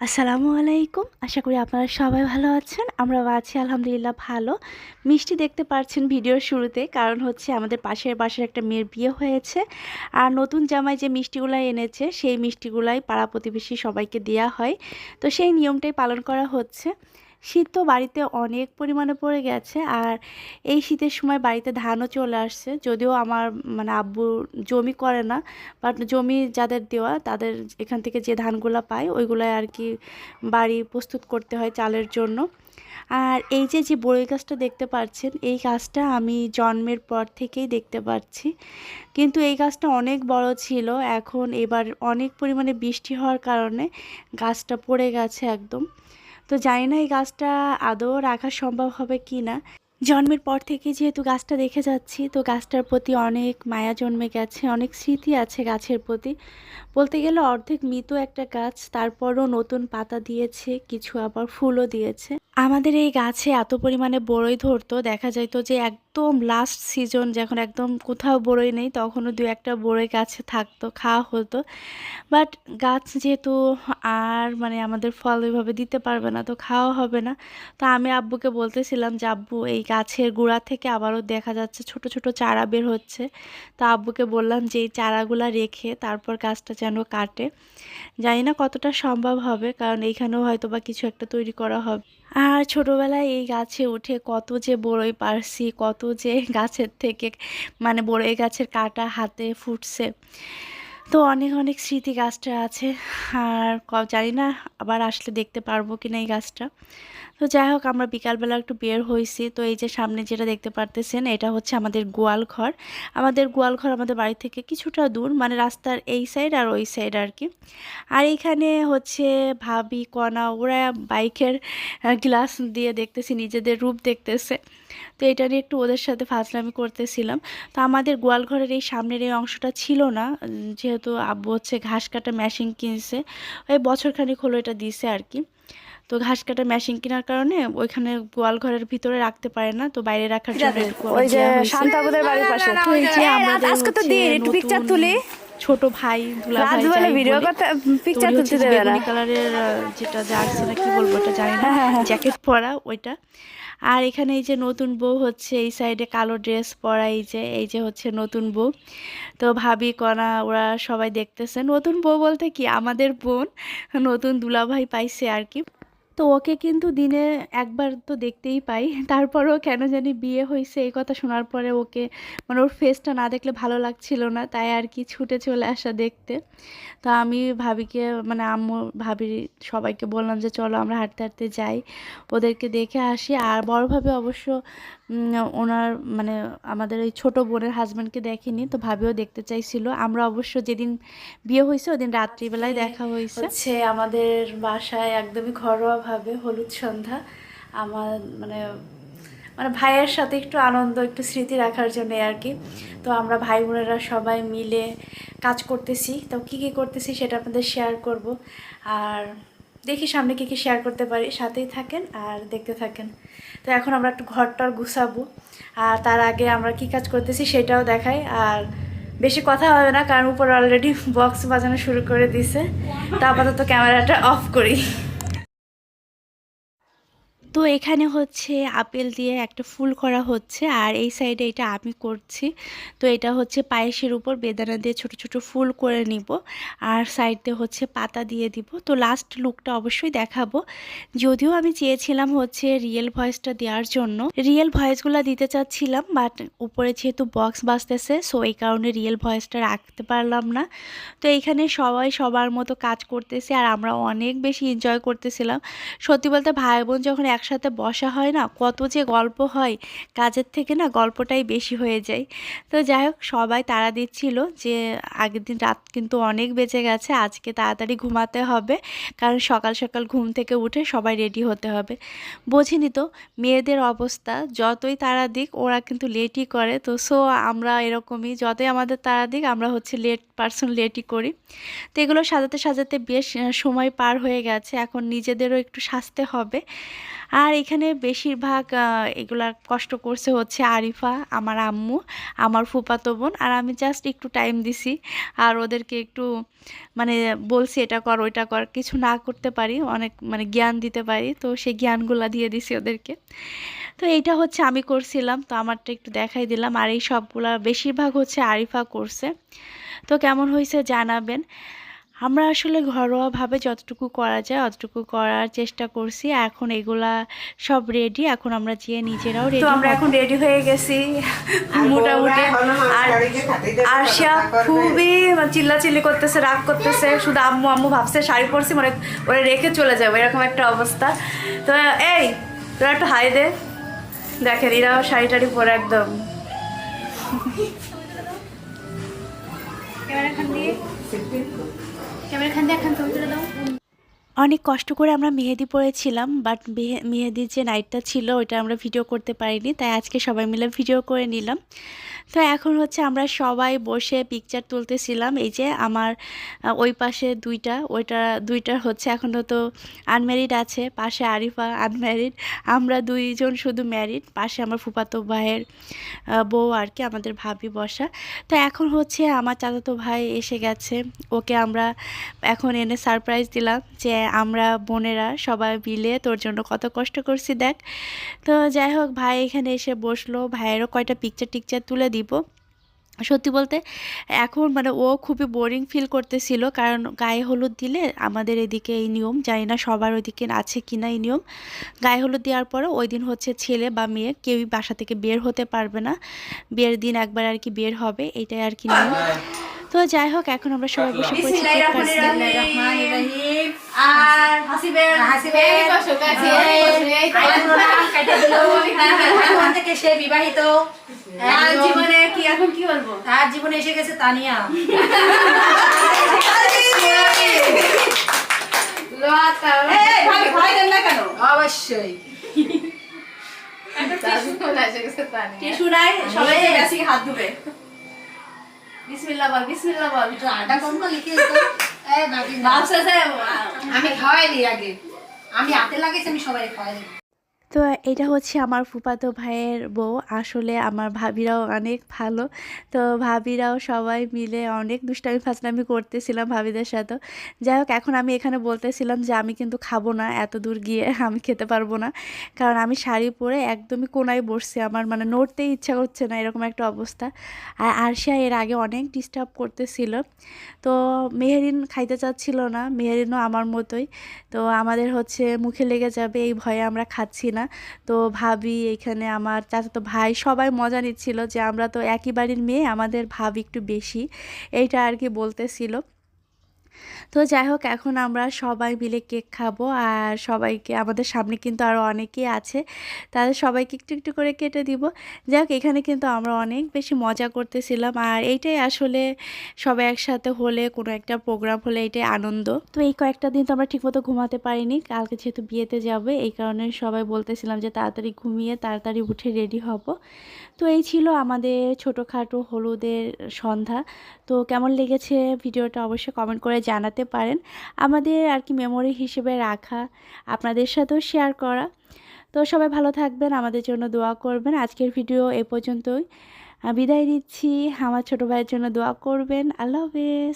আসসালামু আলাইকুম। আশা করি আপনারা সবাই ভালো আছেন। আমরাও আছি, আলহামদুলিল্লাহ, ভালো। মিষ্টি দেখতে পাচ্ছেন ভিডিওর শুরুতে, কারণ হচ্ছে আমাদের পাশের বাসার একটা মেয়ের বিয়ে হয়েছে। আর নতুন জামাই যে মিষ্টিগুলো এনেছে, সেই মিষ্টিগুলাই পাড়া প্রতিবেশী সবাইকে দেওয়া হয়। তো সেই নিয়মটাই পালন করা হচ্ছে। শীত তো বাড়িতে অনেক পরিমাণে পড়ে গেছে আর এই শীতের সময় বাড়িতে ধানও চলে আসছে। যদিও আমার মানে আব্বু জমি করে না বাট জমি যাদের দেওয়া তাদের এখান থেকে যে ধানগুলো পায় ওইগুলাই আর কি বাড়ি প্রস্তুত করতে হয় চালের জন্য। আর এই যে যে বড়ই গাছটা দেখতে পাচ্ছেন, এই গাছটা আমি জন্মের পর থেকেই দেখতে পাচ্ছি। কিন্তু এই গাছটা অনেক বড় ছিল, এখন এবার অনেক পরিমাণে বৃষ্টি হওয়ার কারণে গাছটা পড়ে গেছে একদম। তো জানি না এই গাছটা আদৌ রাখা সম্ভব হবে কি না জন্মের পর থেকে যেহেতু গাছটা দেখে যাচ্ছি, তো গাছটার প্রতি অনেক মায়া জন্মে গেছে, অনেক স্মৃতি আছে গাছের প্রতি। বলতে গেলে অর্ধেক মৃত একটা গাছ, তারপরও নতুন পাতা দিয়েছে, কিছু আবার ফুলও দিয়েছে। আমাদের এই গাছে এত পরিমাণে বড়ই ধরতো, দেখা যাইতো যে একদম লাস্ট সিজন যখন একদম কোথাও বড়ই নেই, তখনও দু একটা বড়ই গাছে থাকতো, খাওয়া হতো। বাট গাছ যেহেতু আর মানে আমাদের ফল ওইভাবে দিতে পারবে না, তো খাওয়া হবে না। তো আমি আব্বুকে বলতেছিলাম যে, আব্বু, এই গাছের গোড়া থেকে আবারও দেখা যাচ্ছে ছোট ছোট চারা বের হচ্ছে। তো আব্বুকে বললাম যে, এই চারাগুলা রেখে তারপর গাছটা যেন কাটে। জানি না কতটা সম্ভব হবে, কারণ এইখানেও হয়তো বা কিছু একটা তৈরি করা হবে। আর ছোটোবেলায় এই গাছে উঠে কত যে বড়ই পারছি, কত যে গাছের থেকে মানে বড়ই গাছের কাটা হাতে ফুটছে। তো অনেক অনেক স্মৃতি গাছটা আছে। আর জানি না আবার আসলে দেখতে পারব কি না এই গাছটা। তো যাই হোক আমরা বিকালবেলা একটু বের হয়েছি তো এই যে সামনে যেটা দেখতে পারতেছেন এটা হচ্ছে আমাদের গোয়াল ঘর। আমাদের গোয়াল ঘর আমাদের বাড়ি থেকে কিছুটা দূর মানে রাস্তার এই সাইড আর ওই সাইড আর কি। আর এইখানে হচ্ছে ভাবি কণা ওরা বাইকের গ্লাস দিয়ে দেখতেছি নিজেদের রূপ দেখতেছে। তো এটা নিয়ে একটু ওদের সাথে ফাজলামি করতেছিলাম। তো আমাদের গোয়াল ঘরের এই সামনের এই অংশটা ছিল না উম, যেহেতু আব্বু হচ্ছে ঘাস কাটা মেশিন কিনছে ওই বছরখানিক হলো এটা দিছে আর কি তো ঘাস কাটা মেশিন কেনার কারণে ওইখানে গোয়াল ঘরের ভিতরে রাখতে পারে না তো বাইরে রাখার জন্য ওই যে শান্তাবুদের বাড়ির পাশে। আমাদের আজকে তো দিন একটু পিকচার তুলি। ছোট ভাই দুলা ভাই বলে ভিডিও পিকচার তুলতে হচ্ছে দেবে না। কালারের যেটা জার্সি না কি বলব ওটা জানি না। জ্যাকেট পরা ওইটা। আর এখানে এই যে নতুন বউ হচ্ছে, এই সাইডে কালো ড্রেস পরা, এই যে এই যে হচ্ছে নতুন বউ। তো ভাবি কণা ওরা সবাই দেখতেছে। নতুন বউ বলতে কি? আমাদের বোন নতুন দুলাভাই পাইছে আর কি। তো ওকে কিন্তু দিনে একবার তো দেখতেই পাই। তারপরেও কেন জানি বিয়ে হয়েছে এই কথা শোনার পরে ওকে মানে ওর ফেসটা না দেখলে ভালো লাগছিল না তাই আর কি ছুটে চলে আসা দেখতে। তো আমি ভাবিকে মানে আম্মু ভাবি সবাইকে বললাম যে চলো আমরা হাঁটতে হাঁটতে যাই ওদেরকে দেখে আসি। আর বড় ভাবে অবশ্য ওনার মানে আমাদের ওই ছোটো বোনের হাজব্যান্ডকে দেখিনি তো ভাবিও দেখতে চাইছিল। আমরা অবশ্য যেদিন বিয়ে হয়েছে ওদিন রাত্রিবেলায় দেখা হয়েছে। হচ্ছে আমাদের বাসায় একদমই ঘরোয়াভাবে হলুদ সন্ধ্যা। আমার মানে মানে ভাইয়ের সাথে একটু আনন্দ, একটু স্মৃতি রাখার জন্য আর কি। তো আমরা ভাই বোনেরা সবাই মিলে কাজ করতেছি। তো কী কী করতেছি সেটা আপনাদের শেয়ার করব। আর দেখি সামনে কী কী শেয়ার করতে পারি। সাথেই থাকেন আর দেখতে থাকেন। তো এখন আমরা একটু ঘরটর গুছাবো। আর তার আগে আমরা কি কাজ করতেছি সেটাও দেখাই। আর বেশি কথা হবে না, কারণ উপরে অলরেডি বক্স বাজানো শুরু করে দিছে। তো আপাতত ক্যামেরাটা অফ করি। তো এখানে হচ্ছে আপেল দিয়ে একটা ফুল করা হচ্ছে, আর এই সাইডে এটা আমি করছি। তো এটা হচ্ছে পায়েসের উপর বেদানা দিয়ে ছোট ছোট ফুল করে নিব, আর সাইডে হচ্ছে পাতা দিয়ে দিব। তো লাস্ট লুকটা অবশ্যই দেখাবো। যদিও আমি চেয়েছিলাম হচ্ছে রিয়েল ভয়েসটা দেওয়ার জন্য। রিয়েল ভয়েসগুলো দিতে চাচ্ছিলাম বাট উপরে যেহেতু বক্স বাজতেছে সো এই কারণে রিয়েল ভয়েসটা রাখতে পারলাম না। তো এইখানে সবাই সবার মতো কাজ করতেছে, আর আমরা অনেক বেশি এনজয় করতেছিলাম। সত্যি বলতে ভাই বোন যখন একসাথে বসা হয় না, কত যে গল্প হয়, কাজের থেকে না গল্পটাই বেশি হয়ে যায়। তো যাই হোক, সবাই তাড়া দিচ্ছিল যে আগের দিন রাত কিন্তু অনেক বেজে গেছে, আজকে তাড়াতাড়ি ঘুমাতে হবে, কারণ সকাল সকাল ঘুম থেকে উঠে সবাই রেডি হতে হবে। বোঝেনি তো, মেয়েদের অবস্থা, যতই তাড়া দিক, ওরা কিন্তু লেটই করে। তো সো, আমরা এরকমই, যতই আমাদের তাড়া দিক, আমরা হচ্ছে লেট পার্সন, লেটই করি। তো এগুলো সাজাতে সাজাতে বেশ সময় পার হয়ে গেছে, এখন নিজেদেরও একটু সাজতে হবে। আর এখানে বেশিরভাগ এগুলা কষ্ট করছে হচ্ছে আরিফা, আমার আম্মু, আমার ফুপাতো বোন। আর আমি জাস্ট একটু টাইম দিছি, আর ওদেরকে একটু মানে বলছি, এটা কর, ওইটা কর। কিছু না করতে পারি, অনেক মানে জ্ঞান দিতে পারি। তো সেই জ্ঞানগুলা দিয়ে দিছি ওদেরকে। তো এইটা হচ্ছে আমি করছিলাম, তো আমারটা একটু দেখাই দিলাম। আর এই সবগুলা বেশিরভাগ হচ্ছে আরিফা করছে। তো কেমন হয়েছে জানাবেন। আমরা আসলে ঘরোয়াভাবে যতটুকু করা যায় অতটুকু করার চেষ্টা করছি। এখন এগুলা সব রেডি এখন আমরা যেয়ে নিজেরাও রেডি আমরা এখন রেডি হয়ে গেছি। মোটামুটি আর আরশা খুবই চিল্লাচিল্লি করতেছে রাগ করতেছে শুধু আম্মু আম্মু ভাবছে শাড়ি পরছি মানে ওরা রেখে চলে যাবে এরকম একটা অবস্থা। তো এই তোরা একটু হাই দে। দেখেন এরাও শাড়ি টাড়ি পরে একদম। অনেক কষ্ট করে আমরা মেহেদি পরেছিলাম বাট মেহেদির যে নাইটটা ছিল, ওইটা আমরা ভিডিও করতে পারিনি, তাই আজকে সবাই মিলে ভিডিও করে নিলাম। তো এখন হচ্ছে আমরা সবাই বসে পিকচার তুলতেছিলাম। এই যে আমার ওই পাশে দুইটা, ওইটা দুইটা হচ্ছে এখনও তো আনম্যারিড আছে, পাশে আরিফা আনম্যারিড আমরা দুইজন শুধু ম্যারিড পাশে আমার ফুপাতো ভাইয়ের বউ আর কি, আমাদের ভাবি বসা। তো এখন হচ্ছে আমার চাচাতো ভাই এসে গেছে, ওকে আমরা এখন এনে সারপ্রাইজ দিলাম যে আমরা বোনেরা সবাই মিলে তোর জন্য কত কষ্ট করছি দেখ। তো যাই হোক, ভাই এখানে এসে বসল, ভাইয়েরও কয়টা পিকচার টিকচার তুলে দিব। সত্যি বলতে, এখন মানে ও খুবই বোরিং ফিল করতেছিল, কারণ গায়ে হলুদ দিলে আমাদের এদিকে এই নিয়ম, জানি না সবার ওইদিকে আছে কি না এই নিয়ম। গায়ে হলুদ দেওয়ার পরে ওই দিন হচ্ছে ছেলে বা মেয়ে, কেউই বাসা থেকে বের হতে পারবে না। বিয়ের দিন একবার আর কি বের হবে, এটাই আর কি নিয়ম। তো যাই হোক এখন আমরা সবাই বসে পড়েছি কেক কাটছি। আর হাসিবেন হাসিবেন থেকে সে বিবাহিত। আর জীবনে কি এখন কি বলব? তার জীবনে এসে গেছে তানিয়া। এই, ভাই, ভাই দেন না কেন? অবশ্যই। নাই সবাই হাত ধুবে। বিসমিল্লাহ বল বিসমিল্লাহ বল। একটু আটা কম লিখে আমি খাওয়াই দিই আগে। আমি হাতে লাগিয়েছি আমি সবাই খাওয়াই দিই তো এটা হচ্ছে আমার ফুপাতো ভাইয়ের বউ। আসলে আমার ভাবিরাও অনেক ভালো। তো ভাবিরাও সবাই মিলে অনেক দুষ্টামি, ফাজলামি করতেছিলাম ভাবিদের সাথে। যাই হোক, এখন আমি এখানে বলতেছিলাম যে আমি কিন্তু খাব না, এত দূর গিয়ে আমি খেতে পারব না। কারণ আমি শাড়ি পরে একদমই কোনায় বসছি, আমার মানে নড়তেই ইচ্ছা করছে না, এরকম একটা অবস্থা। আর আরশিয়া এর আগে অনেক ডিস্টার্ব করতেছিল। তো মেহেরিন খাইতে চাচ্ছিল না, মেহেরিনও আমার মতোই। তো আমাদের হচ্ছে মুখে লেগে যাবে, এই ভয়ে আমরা খাচ্ছি না। তো ভাবি এখানে আমার চাচাতো ভাই সবাই মজা নিচ্ছিল যে আমরা তো একই বাড়ির মেয়ে, আমাদের ভাবি একটু বেশি। এইটা আর কি বলতেছিল। তো যাই হোক, এখন আমরা সবাই মিলে কেক খাব আর সবাইকে, আমাদের সামনে কিন্তু আরও অনেকেই আছে তাদের সবাইকে একটু একটু করে কেটে দিব। যাই হোক, এখানে কিন্তু আমরা অনেক বেশি মজা করতেছিলাম আর এইটাই আসলে সবাই একসাথে হলে, কোনো একটা প্রোগ্রাম হলে এটাই আনন্দ। তো এই কয়েকটা দিন তো আমরা ঠিকমতো ঘুমাতে পারিনি, কালকে যেহেতু বিয়েতে যাবে, এই কারণে সবাই বলতেছিলাম যে তাড়াতাড়ি ঘুমিয়ে তাড়াতাড়ি উঠে রেডি হব। তো এই ছিল আমাদের ছোটোখাটো হলুদের সন্ধ্যা। তো কেমন লেগেছে ভিডিওটা অবশ্যই কমেন্ট করে জানাতে পারেন। আমাদের আর কি মেমোরি হিসেবে রাখা, আপনাদের সাথেও শেয়ার করা। তো সবাই ভালো থাকবেন, আমাদের জন্য দোয়া করবেন। আজকের ভিডিও এ পর্যন্তই। বিদায় দিচ্ছি আমার ছোটো ভাইয়ের জন্য দোয়া করবেন। আল্লাহ হাফেজ।